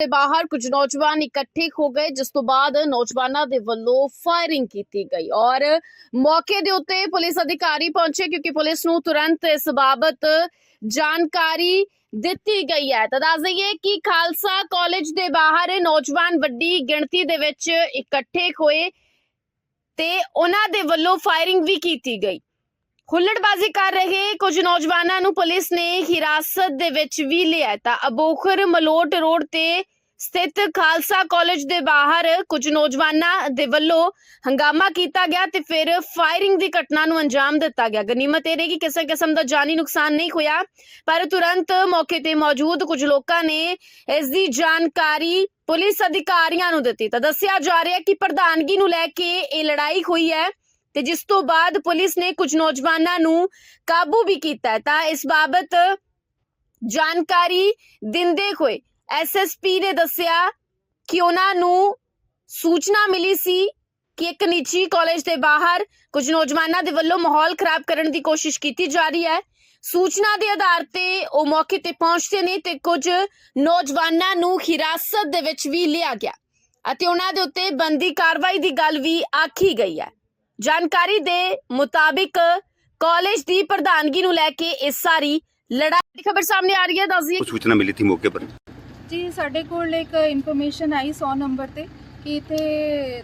ਦੇ ਬਾਹਰ ਕੁਝ ਨੌਜਵਾਨ ਇਕੱਠੇ ਹੋ ਗਏ, ਜਿਸ ਤੋਂ ਬਾਅਦ ਨੌਜਵਾਨਾਂ ਦੇ ਵੱਲੋਂ ਫਾਇਰਿੰਗ ਕੀਤੀ ਗਈ ਔਰ ਮੌਕੇ ਦੇ ਉੱਤੇ ਪੁਲਿਸ ਅਧਿਕਾਰੀ ਪਹੁੰਚੇ ਕਿਉਂਕਿ ਪੁਲਿਸ ਨੂੰ ਤੁਰੰਤ ਇਸ ਬਾਬਤ ਜਾਣਕਾਰੀ ਦਿੱਤੀ ਗਈ ਹੈ। ਤਾਂ ਦੱਸ ਦਈਏ ਕਿ ਖਾਲਸਾ ਕਾਲਜ ਦੇ ਬਾਹਰ ਨੌਜਵਾਨ ਵੱਡੀ ਗਿਣਤੀ ਦੇ ਵਿੱਚ ਇਕੱਠੇ ਹੋਏ ਤੇ ਉਹਨਾਂ ਦੇ ਵੱਲੋਂ ਫਾਇਰਿੰਗ ਵੀ ਕੀਤੀ ਗਈ। ਹੁੱਲੜਬਾਜ਼ੀ ਕਰ ਰਹੇ ਕੁਝ ਨੌਜਵਾਨਾਂ ਨੂੰ ਪੁਲਿਸ ਨੇ ਹਿਰਾਸਤ ਦੇ ਵਿੱਚ ਵੀ ਲਿਆ ਤਾਂ ਅਬੋਖਰ ਮਲੋਟ ਰੋਡ ਤੇ ਸਥਿਤ ਖਾਲਸਾ ਕਾਲਜ ਦੇ ਬਾਹਰ ਕੁਝ ਨੌਜਵਾਨਾਂ ਦੇ ਵੱਲੋਂ ਹੰਗਾਮਾ ਕੀਤਾ ਗਿਆ ਤੇ ਫਿਰ ਫਾਇਰਿੰਗ ਦੀ ਘਟਨਾ ਨੂੰ ਅੰਜਾਮ ਦਿੱਤਾ ਗਿਆ। ਗਨੀਮਤ ਇਹ ਰਹੀ ਕਿ ਕਿਸੇ ਕਿਸਮ ਦਾ ਜਾਨੀ ਨੁਕਸਾਨ ਨਹੀਂ ਹੋਇਆ, ਪਰ ਤੁਰੰਤ ਮੌਕੇ ਤੇ ਮੌਜੂਦ ਕੁਝ ਲੋਕਾਂ ਨੇ ਇਸ ਦੀ ਜਾਣਕਾਰੀ ਪੁਲਿਸ ਅਧਿਕਾਰੀਆਂ ਨੂੰ ਦਿੱਤੀ। ਤਾਂ ਦੱਸਿਆ ਜਾ ਰਿਹਾ ਕਿ ਪ੍ਰਧਾਨਗੀ ਨੂੰ ਲੈ ਕੇ ਇਹ ਲੜਾਈ ਹੋਈ ਹੈ। ਤੇ ਜਿਸ ਤੋਂ ਬਾਅਦ ਪੁਲਿਸ ਨੇ ਕੁਝ ਨੌਜਵਾਨਾਂ ਨੂੰ ਕਾਬੂ ਵੀ ਕੀਤਾ ਤਾਂ ਇਸ ਬਾਬਤ ਜਾਣਕਾਰੀ ਦਿੰਦੇ ਹੋਏ ਐਸਐਸਪੀ ਨੇ ਦੱਸਿਆ ਕਿ ਉਹਨਾਂ ਨੂੰ ਸੂਚਨਾ ਮਿਲੀ ਸੀ ਕਿ ਇੱਕ ਨਿੱਜੀ ਕਾਲਜ ਦੇ ਬਾਹਰ ਕੁਝ ਨੌਜਵਾਨਾਂ ਦੇ ਵੱਲੋਂ ਮਾਹੌਲ ਖਰਾਬ ਕਰਨ ਦੀ ਕੋਸ਼ਿਸ਼ ਕੀਤੀ ਜਾ ਰਹੀ ਹੈ। ਸੂਚਨਾ ਦੇ ਆਧਾਰ ਤੇ ਉਹ ਮੌਕੇ ਤੇ ਪਹੁੰਚਦੇ ਨੇ ਤੇ ਕੁਝ ਨੌਜਵਾਨਾਂ ਨੂੰ ਹਿਰਾਸਤ ਦੇ ਵਿੱਚ ਵੀ ਲਿਆ ਗਿਆ ਅਤੇ ਉਹਨਾਂ ਦੇ ਉੱਤੇ ਬੰਦੀ ਕਾਰਵਾਈ ਦੀ ਗੱਲ ਵੀ ਆਖੀ ਗਈ ਹੈ। ਜਾਣਕਾਰੀ ਦੇ ਮੁਤਾਬਿਕ ਕਾਲਜ ਦੀ ਪ੍ਰਧਾਨਗੀ ਨੂੰ ਲੈ ਕੇ ਇਹ ਸਾਰੀ ਲੜਾਈ ਦੀ ਖਬਰ ਸਾਹਮਣੇ ਆ ਰਹੀ ਹੈ। ਦੱਸਦੀਏ ਕੁਝ ਸੂਚਨਾ ਮਿਲੀ ਥੀ ਮੌਕੇ ਪਰ। ਜੀ ਸਾਡੇ ਕੋਲ ਇੱਕ ਇਨਫੋਰਮੇਸ਼ਨ ਆਈ 100 ਨੰਬਰ ਤੇ ਕਿ ਇੱਥੇ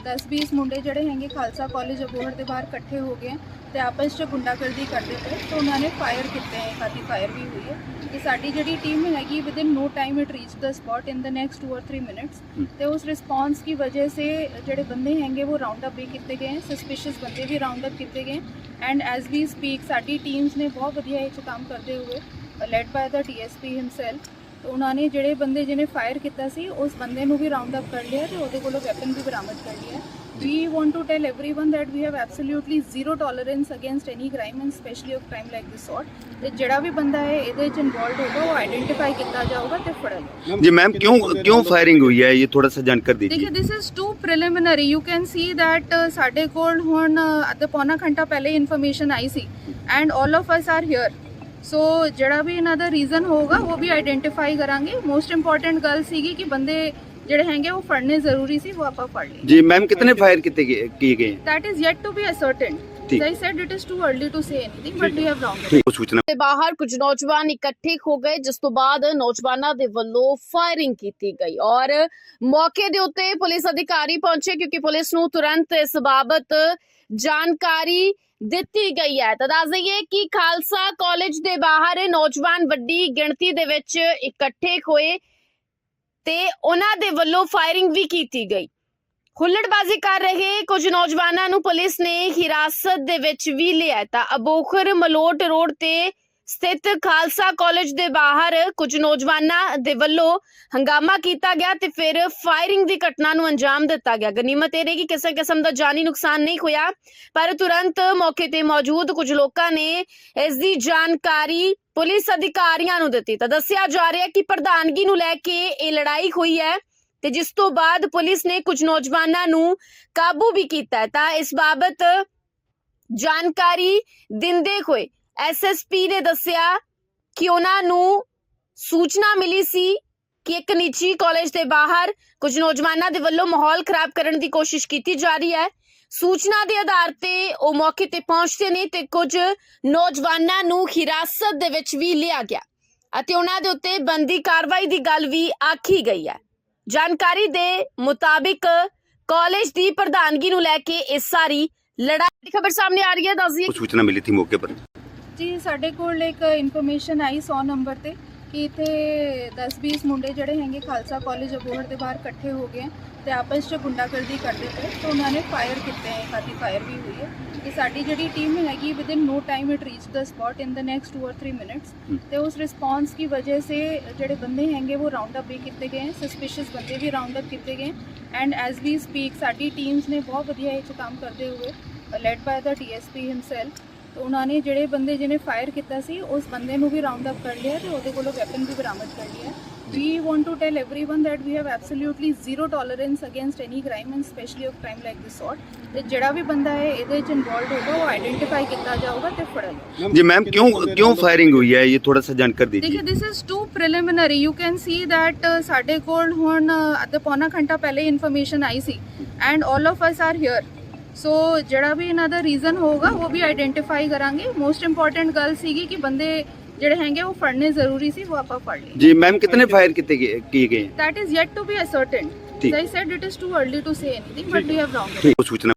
10-20 ਮੁੰਡੇ ਜਿਹੜੇ ਹੈਗੇ ਖਾਲਸਾ ਕਾਲਜ ਅਬੋਹਰ ਦੇ ਬਾਹਰ ਇਕੱਠੇ ਹੋ ਗਏ तो आप जो गुंडागर्दी करते हुए तो उन्होंने फायर किए हैं खाती फायर भी हुई है तो साड़ी जी टीम हैगी with in no time it reach the spot in the next two और थ्री मिनट्स तो उस रिस्पोंस की वजह से जोड़े बंदे हैं वो राउंड अप भी किए गए हैं सस्पिशियस बंदे भी राउंड अप किए गए एंड एज वी स्पीक साड़ी टीम्स ने बहुत वजिया काम करते हुए led by the D S P himself ਤੇ ਉਹਨਾਂ ਨੇ ਜਿਹੜੇ ਬੰਦੇ ਜਿਹਨੇ ਫਾਇਰ ਕੀਤਾ ਸੀ ਉਸ ਬੰਦੇ ਨੂੰ ਵੀ ਰਾਉਂਡ ਅਪ ਕਰ ਲਿਆ ਤੇ ਉਹਦੇ ਕੋਲੋਂ ਵੈਪਨ ਵੀ ਬਰਾਮਦ ਕਰ ਲਿਆ। We want to tell everyone that we have absolutely zero tolerance against any crime and especially a crime like this sort. ਤੇ ਜਿਹੜਾ ਵੀ ਬੰਦਾ ਹੈ ਇਹਦੇ ਚ ਇਨਵੋਲਡ ਹੋਗਾ ਉਹ ਆਇਡੈਂਟੀਫਾਈ ਕੀਤਾ ਜਾਊਗਾ ਤੇ ਫੜਿਆ ਜਾਊਗਾ। ਜੀ ਮੈਮ ਕਿਉਂ ਕਿਉਂ ਫਾਇਰਿੰਗ ਹੋਈ ਹੈ? ਇਹ ਥੋੜਾ ਸਾ ਜਾਣਕਾਰੀ ਦੀਜੀਏ ਦੇਖੋ this is to preliminary you can see that ਸਾਡੇ ਕੋਲ ਹੁਣ ਅੱਧਾ ਪੌਣਾ ਘੰਟਾ ਪਹਿਲੇ ਇਨਫੋਰਮੇਸ਼ਨ ਆਈ ਸੀ। And all of us are here so ਜਿਹੜਾ ਵੀ ਇਹਨਾਂ ਦਾ ਰੀਜ਼ਨ ਹੋਊਗਾ ਉਹ ਵੀ ਆਈਡੈਂਟੀਫਾਈ ਕਰਾਂਗੇ। ਮੋਸਟ ਇੰਪੋਰਟੈਂਟ ਗੱਲ ਸੀਗੀ ਕਿ ਬੰਦੇ ਜਿਹੜੇ ਹੈਗੇ ਉਹ ਫੜਨੇ ਜ਼ਰੂਰੀ ਸੀ ਉਹ ਆਪਾਂ ਫੜ ਲਏ। ਜੀ ਮੈਮ ਕਿੰਨੇ ਫਾਇਰ ਕੀਤੇ ਗਏ ਕੀਏ ਗਏ? That is yet to be ascertained police ਨੂੰ ਤੁਰੰਤ ਇਸ ਬਾਬਤ ਜਾਣਕਾਰੀ ਦਿੱਤੀ ਗਈ ਹੈ। ਤਾਂ ਦੱਸ ਦਈਏ ਕਿ ਖਾਲਸਾ ਕਾਲਜ ਦੇ ਬਾਹਰ ਨੌਜਵਾਨ ਵੱਡੀ ਗਿਣਤੀ ਦੇ ਵਿੱਚ ਇਕੱਠੇ ਹੋਏ ਤੇ ਉਹਨਾਂ ਦੇ ਵੱਲੋਂ ਫਾਇਰਿੰਗ ਵੀ ਕੀਤੀ ਗਈ। ਹੁੱਲੜਬਾਜ਼ੀ ਕਰ ਰਹੇ ਕੁਝ ਨੌਜਵਾਨਾਂ ਨੂੰ ਪੁਲਿਸ ਨੇ ਹਿਰਾਸਤ ਦੇ ਵਿੱਚ ਵੀ ਲਿਆ ਤਾਂ ਅਬੋਖਰ ਮਲੋਟ ਰੋਡ ਤੇ ਸਥਿਤ ਖਾਲਸਾ ਕਾਲਜ ਦੇ ਬਾਹਰ ਕੁਝ ਨੌਜਵਾਨਾਂ ਦੇ ਵੱਲੋਂ ਹੰਗਾਮਾ ਕੀਤਾ ਗਿਆ ਤੇ ਫਿਰ ਫਾਇਰਿੰਗ ਦੀ ਘਟਨਾ ਨੂੰ ਅੰਜਾਮ ਦਿੱਤਾ ਗਿਆ। ਗਨੀਮਤ ਇਹ ਰਹੀ ਕਿ ਕਿਸੇ ਕਿਸਮ ਦਾ ਜਾਨੀ ਨੁਕਸਾਨ ਨਹੀਂ ਹੋਇਆ, ਪਰ ਤੁਰੰਤ ਮੌਕੇ ਤੇ ਮੌਜੂਦ ਕੁਝ ਲੋਕਾਂ ਨੇ ਇਸ ਦੀ ਜਾਣਕਾਰੀ ਪੁਲਿਸ ਅਧਿਕਾਰੀਆਂ ਨੂੰ ਦਿੱਤੀ। ਤਾਂ ਦੱਸਿਆ ਜਾ ਰਿਹਾ ਹੈ ਕਿ ਪ੍ਰਧਾਨਗੀ ਨੂੰ ਲੈ ਕੇ ਇਹ ਲੜਾਈ ਹੋਈ ਹੈ। ਤੇ ਜਿਸ ਤੋਂ ਬਾਅਦ ਪੁਲਿਸ ਨੇ ਕੁਝ ਨੌਜਵਾਨਾਂ ਨੂੰ ਕਾਬੂ ਵੀ ਕੀਤਾ ਤਾਂ ਇਸ ਬਾਬਤ ਜਾਣਕਾਰੀ ਦਿੰਦੇ ਹੋਏ ਐਸਐਸਪੀ ਨੇ ਦੱਸਿਆ ਕਿ ਉਹਨਾਂ ਨੂੰ ਸੂਚਨਾ ਮਿਲੀ ਸੀ ਕਿ ਇੱਕ ਨਿੱਜੀ ਕਾਲਜ ਦੇ ਬਾਹਰ ਕੁਝ ਨੌਜਵਾਨਾਂ ਦੇ ਵੱਲੋਂ ਮਾਹੌਲ ਖਰਾਬ ਕਰਨ ਦੀ ਕੋਸ਼ਿਸ਼ ਕੀਤੀ ਜਾ ਰਹੀ ਹੈ। ਸੂਚਨਾ ਦੇ ਆਧਾਰ ਤੇ ਉਹ ਮੌਕੇ ਤੇ ਪਹੁੰਚਦੇ ਨੇ ਤੇ ਕੁਝ ਨੌਜਵਾਨਾਂ ਨੂੰ ਹਿਰਾਸਤ ਦੇ ਵਿੱਚ ਵੀ ਲਿਆ ਗਿਆ। ਅਤੇ ਉਹਨਾਂ ਦੇ ਉੱਤੇ ਬੰਦੀ ਕਾਰਵਾਈ ਦੀ ਗੱਲ ਵੀ ਆਖੀ ਗਈ ਹੈ। ਜਾਣਕਾਰੀ ਦੇ ਮੁਤਾਬਿਕ ਕਾਲਜ ਦੀ ਪ੍ਰਧਾਨਗੀ ਨੂੰ ਲੈ ਕੇ ਇਹ ਸਾਰੀ ਲੜਾਈ ਦੀ ਖਬਰ ਸਾਹਮਣੇ ਆ ਰਹੀ ਹੈ ਦੱਸਦੀਏ कुछ सूचना मिली थी मौके पर ਜੀ ਸਾਡੇ ਕੋਲ ਇੱਕ ਇਨਫੋਰਮੇਸ਼ਨ ਆਈ 100 ਨੰਬਰ ਤੇ ਕਿ ਇੱਥੇ 10-20 ਮੁੰਡੇ ਜਿਹੜੇ ਹੈਗੇ ਖਾਲਸਾ ਕਾਲਜ ਅਬੋਹਰ ਦੇ ਬਾਹਰ ਇਕੱਠੇ ਹੋ ਗਏ ਤੇ ਆਪਸ ਵਿੱਚ ਗੁੰਡਾਗਰਦੀ ਕਰਦੇ ਹੋਏ ਤੇ ਉਹਨਾਂ ਨੇ ਫਾਇਰ ਕੀਤੇ ਹੈ ਕਾਫੀ ਫਾਇਰ ਵੀ ਹੋਈ ਹੈ ਤੇ ਸਾਡੀ ਜਿਹੜੀ ਟੀਮ ਹੈਗੀ with no time it reach the spot in the next 2 ਔਰ 3 ਮਿੰਟਸ ਤੇ ਉਸ ਰਿਸਪਾਂਸ ਕੀ ਵਜ੍ਹਾ ਸੇ ਜਿਹੜੇ ਬੰਦੇ ਹੈਗੇ ਉਹ ਰਾਉਂਡ ਅਪ ਵੀ ਕੀਤੇ ਗਏ ਸਸਪੀਸ਼ੀਅਸ ਬੰਦੇ ਵੀ ਰਾਉਂਡ ਅਪ ਕੀਤੇ ਗਏ ਐਂਡ ਐਜ਼ ਵੀ ਸਪੀਕ ਸਾਡੀ ਟੀਮਸ ਨੇ ਬਹੁਤ ਵਧੀਆ ਇਹ ਕੰਮ ਕਰਦੇ ਹੋਏ ਲੈਡ ਬਾਏ ਦਾ ਡੀਐਸਪੀ ਹਿਮਸੈਲਫ ਤੇ ਉਹਨਾਂ ਨੇ ਜਿਹੜੇ ਬੰਦੇ ਜਿਹਨੇ ਫਾਇਰ ਕੀਤਾ ਸੀ ਉਸ ਬੰਦੇ ਨੂੰ ਵੀ ਰਾਉਂਡ ਅਪ ਕਰ ਲਿਆ ਤੇ ਉਹਦੇ ਕੋਲੋਂ ਵੈਪਨ ਵੀ ਬਰਾਮਦ ਕਰ ਲਿਆ। we want to tell everyone that we have absolutely zero tolerance against any crime and especially of crime like this sort. ਤੇ ਜਿਹੜਾ ਵੀ ਬੰਦਾ ਹੈ ਇਹਦੇ ਵਿੱਚ ਇਨਵੋਲਡ ਹੋਗਾ ਉਹ ਆਇਡੈਂटिफाई ਕੀਤਾ ਜਾਊਗਾ ਤੇ ਫੜਿਆ ਜਾਊਗਾ ਜੀ ਮੈਮ ਕਿਉਂ ਕਿਉਂ ਫਾਇਰਿੰਗ ਹੋਈ ਹੈ? ਇਹ ਥੋੜਾ ਸਾ ਜਾਣਕਾਰੀ ਦੇ ਦੇਖੋ this is too preliminary you can see that ਸਾਡੇ ਕੋਲ ਹੁਣ ਅੱਧਾ ਪੌਣਾ ਘੰਟਾ ਪਹਿਲੇ ਇਨਫੋਰਮੇਸ਼ਨ ਆਈ ਸੀ। And all of us are here so ਜਿਹੜਾ ਵੀ ਇਹਨਾਂ ਦਾ ਰੀਜ਼ਨ ਹੋਊਗਾ ਉਹ ਵੀ ਆਈਡੈਂਟੀਫਾਈ ਕਰਾਂਗੇ। ਮੋਸਟ ਇੰਪੋਰਟੈਂਟ ਗੱਲ ਸੀਗੀ ਕਿ ਬੰਦੇ ਜਿਹੜੇ ਹੈਗੇ ਉਹ ਫੜਨੇ ਜ਼ਰੂਰੀ ਸੀ ਉਹ ਆਪਾਂ ਫੜ ਲਏ। ਜੀ ਮੈਮ ਕਿੰਨੇ ਫਾਇਰ ਕੀਤੇ ਗਏ ਕੀਏ ਗਏ? That is yet to be ascertain as I said it is too early to say anything but we have long ਸੂਚਨਾ